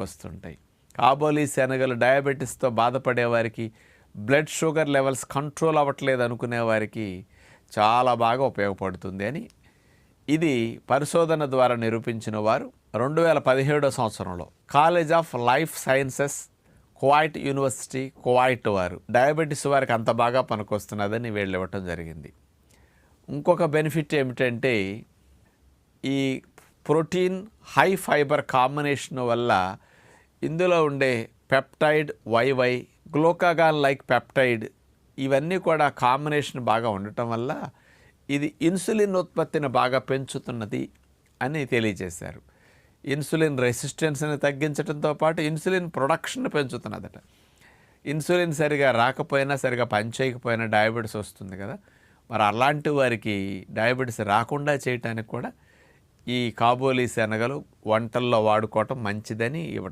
వస్తుంటాయి. కాబోలి శనగలు డయాబెటీస్తో బాధపడే వారికి బ్లడ్ షుగర్ లెవెల్స్ కంట్రోల్ అవ్వట్లేదు అనుకునే వారికి చాలా బాగా ఉపయోగపడుతుంది అని ఇది పరిశోధన ద్వారా నిరూపించిన వారు రెండు వేల పదిహేడో సంవత్సరంలో college of life sciences Kuwait university Kuwait వారు. డయాబెటీస్ వారికి అంత బాగా పనికొస్తున్నదని వీళ్ళు ఇవ్వటం జరిగింది. ఇంకొక బెనిఫిట్ ఏమిటంటే ఈ ప్రోటీన్ హై ఫైబర్ కాంబినేషన్ వల్ల ఇందులో ఉండే peptide YY glucagon like peptide ఇవన్నీ కూడా కాంబినేషన్ బాగా ఉండటం వల్ల ఇది ఇన్సులిన్ ఉత్పత్తిని బాగా పెంచుతున్నది అని తెలియజేశారు. ఇన్సులిన్ రెసిస్టెన్స్ని తగ్గించడంతో పాటు ఇన్సులిన్ ప్రొడక్షన్ పెంచుతున్నదట. ఇన్సులిన్ సరిగా రాకపోయినా సరిగా పనిచేయకపోయినా డయాబెటీస్ వస్తుంది కదా. మరి అలాంటి వారికి డయాబెటీస్ రాకుండా చేయటానికి కూడా ఈ కాబోలి శనగలు వంటల్లో వాడుకోవటం మంచిదని ఇవ్వటం.